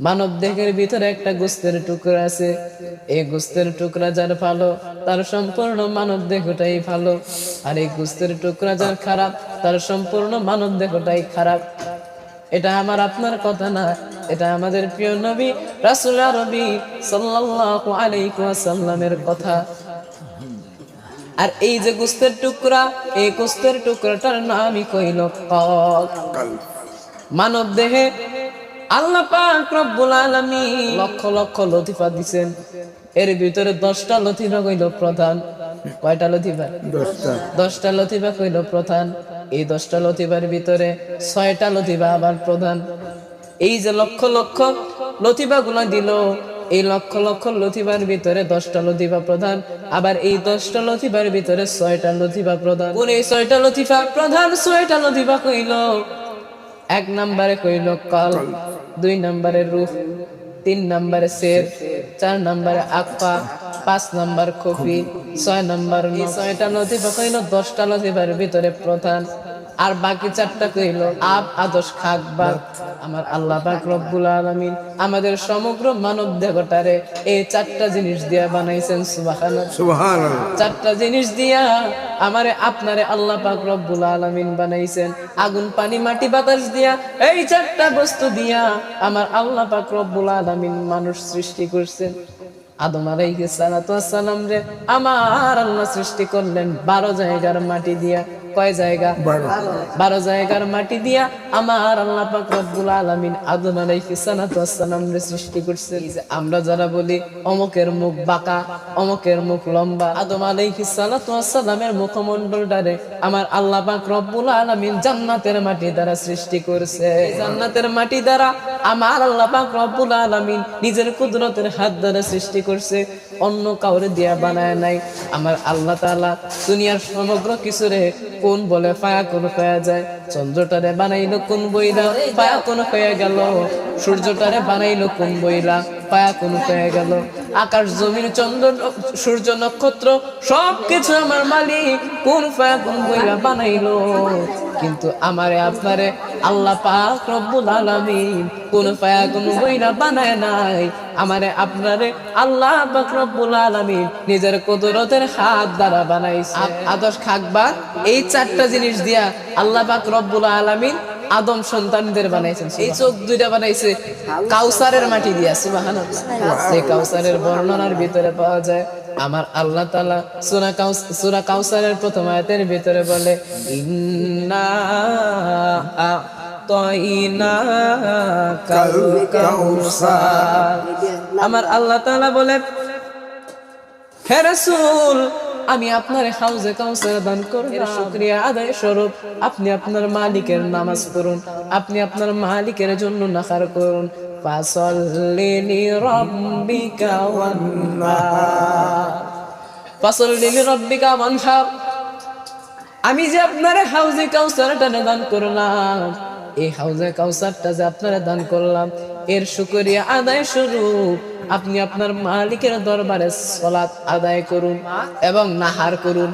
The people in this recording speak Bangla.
মানব দেহের ভিতরে একটা গোস্তের টুকরা আছে। এই গোস্তের টুকরা যার ভালো, তার সম্পূর্ণ মানব দেহটাই ভালো। আর এই গোস্তের টুকরা যার খারাপ, তার সম্পূর্ণ মানব দেহটাই খারাপ। এটা আমার আপনার কথা না, এটা আমাদের প্রিয় নবী, রাসূল আরবি সাল্লাল্লাহু আলাইহি ওয়াসাল্লামের কথা। আর এই যে গোস্তের টুকরা, এই গোস্তের টুকরাটার নামই কইল মানব দেহে আল্লাহ পাক রব্বুল আলামিন লক্ষ লক্ষ লতিফা দিছেন। এর ভিতরে দশটা লতিফা কইল প্রধান কয়টা লতিফা? দশটা। দশটা লতিফা কইল প্রধান। এই দশটা লতিফার ভিতরে ছয়টা লতিফা আবার প্রধান। এই যে লক্ষ লক্ষ লতিফা গুলো দিল এই লক্ষ লক্ষ লতিফার ভিতরে দশটা লতিফা প্রধান আবার এই দশটা লতিফার ভিতরে ছয়টা লতিফা প্রধান। কোন এই ছয়টা লতিফা? প্রধান ছয়টা লতিফা কইল এক নম্বরে কইল কল দুই নম্বরে রুফ তিন নম্বরে শের চার নম্বরে আকফা পাঁচ নম্বর কফি ছয় নম্বর ছয়টা লতিফা কইল দশটা লতিফার ভিতরে প্রধান। আর বাকি চারটা কইল আপ আদর্শ খাকবা আমার আল্লাহ পাক রব্বুল আলামিন আমাদের সমগ্র মানব দেহটারে এই চারটা জিনিস দিয়া বানাইছেন সুবহানাল্লাহ। চারটা জিনিস দিয়া আমারে আপনারে আল্লাহ পাক রব্বুল আলামিন বানাইছেন। আগুন পানি মাটি বাতাস দিয়া এই চারটা বস্তু দিয়া আমার আল্লাহ পাক রব্বুল আলামিন মানুষ সৃষ্টি করছেন। আদম আলাইহিস সালাতু ওয়াসসালাম রে আমার আল্লাহ সৃষ্টি করলেন বারো জায়গার মাটি দিয়া। কয় জায়গা? বারো। জায়গার মাটি দিয়া আমার আল্লাহ পাক রব্বুল আলামিন আদম আলাইহিস সালাতু ওয়াসসালাম রে সৃষ্টি করছেন। আমরা যারা বলি অমকের মুখ বাঁকা অমকের মুখ লম্বা। আদম আলাইহিস সালাতু ওয়াসসালামের মুখমণ্ডলটারে আমার আল্লাহ পাক রব্বুল আলামিন জান্নাতের মাটি দ্বারা সৃষ্টি করছে। জান্নাতের মাটি দ্বারা আমার আল্লাহ পাক রব্বুল আলামিন নিজের কুদরতের হাত দ্বারা সৃষ্টি করছে। অন্য কাউরে দিয়া বানায় নাই। আমার আল্লাহ তাআলা দুনিয়ার সমগ্র কিছুরে কোন বলে পায়া কোন পায়া যায়? চন্দ্রটারে বানাইলো কোন বইলা পায়া কোন হয়ে গেল? সূর্যটারে বানাইলো কোন বইলা পায়া কোন হয়ে গেল। আকাশ, জমিন, চন্দ্র, সূর্য, নক্ষত্র, সবকিছু আমার মালিক, কোন পায়া কোন বইলা বানাইলো। কিন্তু আমারে, আপনারে আল্লাহ পাক রব্বুল আলামিন কোন পায়া কোন বইলা বানায় নাই। আমারে, আপনারে আল্লাহ পাক রব্বুল আলামিন নিজের কুদরতের হাত দ্বারা বানাইছে। আদর্শ খাকবা এই চারটা জিনিস দিয়া আল্লাহ পাক রব্বুল আলামিন আদম সন্তানদের বানাইছেন এই চোখ দুইটা বানাইছে কাউসারের মাটি দিয়া সুবহানাল্লাহ। সেই কাউসারের বর্ণনার ভিতরে পাওয়া যায় আমার আল্লাহ তাআলা সূরা কাউস সূরা কাউসারের প্রথম আয়াতের ভিতরে বলে ইন্না আমার আল্লাহ তাআলা বলে হে রাসূল আমি আপনার হাউজে কাউসার দান করব। এর শুকরিয়া। আদায় স্বরূপ আপনি আপনার মালিকের নামাজ পড়ুন আপনি আপনার মালিকের জন্য নাখার করুন। আমি যে আপনার হাউজে কাউসারটা দান করলাম এই হাউজে কাউসারটা যে আপনারা দান করলাম এর শুকরিয়া আদায় শুরু আপনি আপনার মালিকের দরবারে সলাৎ আদায় করুন এবং নাহার করুন।